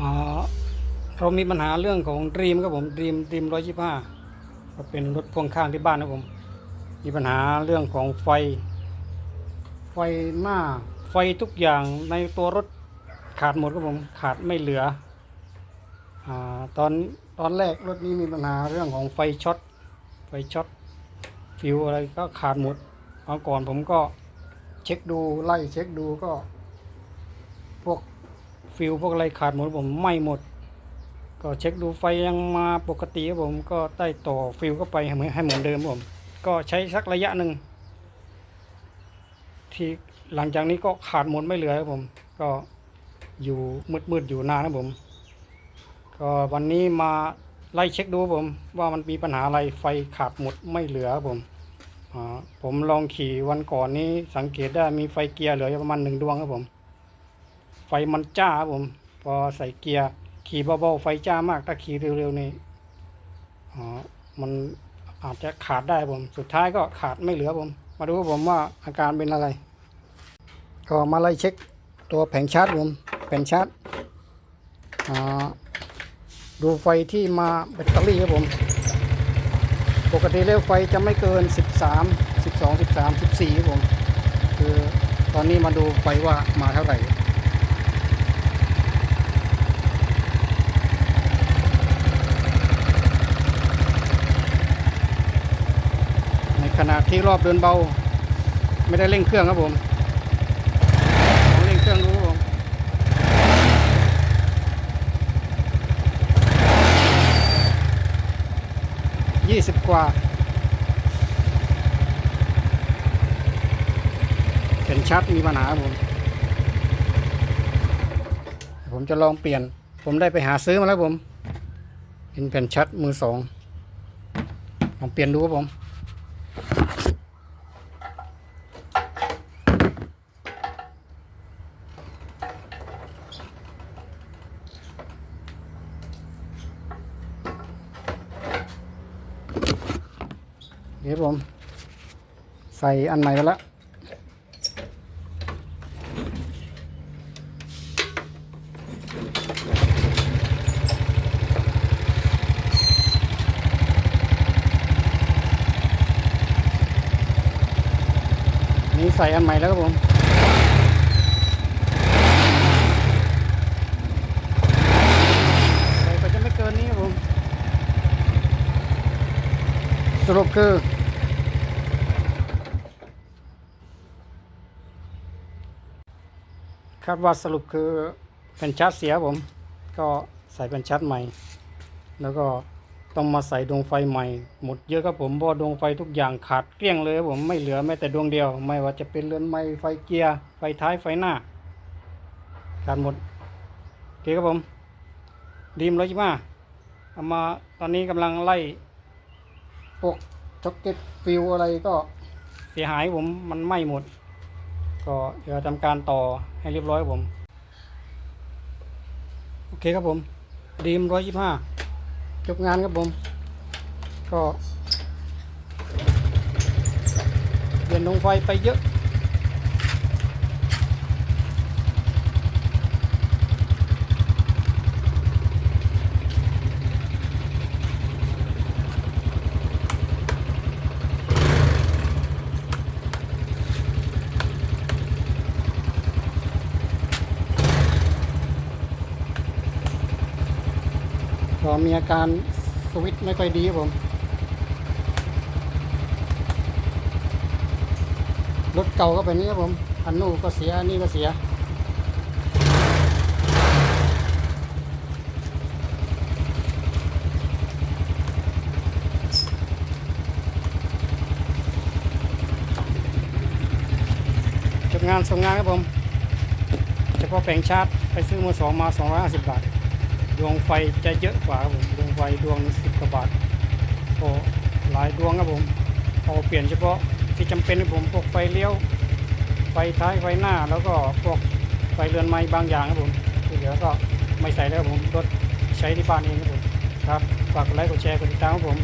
อ่าเรามีปัญหาเรื่องของดีมครับผมดีมดีมร้อยยี่ห้าก็เป็นรถพ่วงข้างที่บ้านนะผม มีปัญหาเรื่องของไฟ ไฟหน้าไฟทุกอย่างในตัวรถขาดหมดครับผมขาดไม่เหลืออตอนตอนแรกรถนี้มีปัญหาเรื่องของไฟช็อตไฟช็อตฟิวอะไรก็ขาดหมดเอาก่อนผมก็เช็คดูไล่เช็คดูก็ พวก ฟิวพวกอะไรขาดหมดผมไม่หมด ก็เช็คดูไฟยังมาปกติครับผมก็ได้ต่อฟิวเข้าไปให้เหมือนให้เหมือนเดิมผม ก็ใช้สักระยะหนึ่งที่หลังจากนี้ก็ขาดหมดไม่เหลือครับผม ก็อยู่มืดๆอยู่นานครับผม ก็วันนี้มาไล่เช็คดูผม ว่ามันมีปัญหาอะไรไฟขาดหมดไม่เหลือครับผมผมลองขี่วันก่อนนี้สังเกตได้มีไฟเกียร์เหลือประมาณหนึ่งดวงครับผม ไฟมันจ้าครับผม พอใส่เกียร์ ขี่เบาๆไฟจ้ามากถ้าขี่เร็วๆนี่อ๋อมันอาจจะขาดได้ครับผม สุดท้ายก็ขาดไม่เหลือผม มาดูผมว่าอาการเป็นอะไร ก็มาไล่เช็คตัวแผงชาร์จผมแผงชาร์จอ่าดูไฟที่มาแบตเตอรี่ครับผม ปกติแล้วไฟจะไม่เกิน 13 12 13 14ครับผม คือตอนนี้มาดูไฟว่ามาเท่าไหร่ ในขณะ ที่รอบเดินเบา ไม่ได้เร่งเครื่องครับผมเร่งเครื่องดูครับผมยี่สิบกว่าเป็นชัดมีปัญหาครับผม ผมจะลองเปลี่ยน ผมได้ไปหาซื้อมาแล้วผม เป็นแผ่นชัดมือสองลองเปลี่ยนดูครับผม เดี๋ยวผม ใส่อันใหม่ไปแล้วนี่ใส่อันใหม่แล้วครับผมใส่ไปจะไม่เกินนี้ครับผมสรุปคือ คาดว่าสรุปคือเป็นชาร์จเสียผม ก็ใส่เป็นชาร์จใหม่ แล้วก็ต้องมาใส่ดวงไฟใหม่ หมดเยอะครับผมเพราะดวงไฟทุกอย่างขาดเกลี้ยงเลยผมไม่เหลือแม้แต่ดวงเดียว ไม่ว่าจะเป็นเรือนไม้ไฟเกียร์ไฟท้ายไฟหน้าขาดหมดโอเคครับผมดีมร้อยยี่ห้าเอามาตอนนี้กำลังไล่พวกจ็อกเก็ตฟิวอะไรก็เสียหายผมมันไหม้หมด ก็เดี๋ยวทำการต่อให้เรียบร้อยครับผม โอเคครับผมดีมร้อยยี่ห้าจบงานครับผม ก็เปลี่ยนดงไฟไปเยอะ ก็มีอาการสวิตช์ไม่ค่อยดีครับผม รถเก่าก็เป็นนี้ครับผม อันนู้ก็เสีย อันนี้ก็เสีย จบงานส่งงานครับผม เฉพาะแผงชาร์จไปซื้อมือสองมา 250 บาท ดวงไฟจะเยอะกว่าครับผมดวงไฟดวงสิบกว่าบาทพอหลายดวงครับผมเอาเปลี่ยนเฉพาะที่จำเป็นครับผมพวกไฟเลี้ยวไฟท้ายไฟหน้าแล้วก็พวกไฟเรือนไม้บางอย่างครับผมที่เหลือก็ไม่ใส่แล้วผมรถใช้ที่บ้านเองครับผมครับฝากกดไลค์กดแชร์กดติดตามครับผม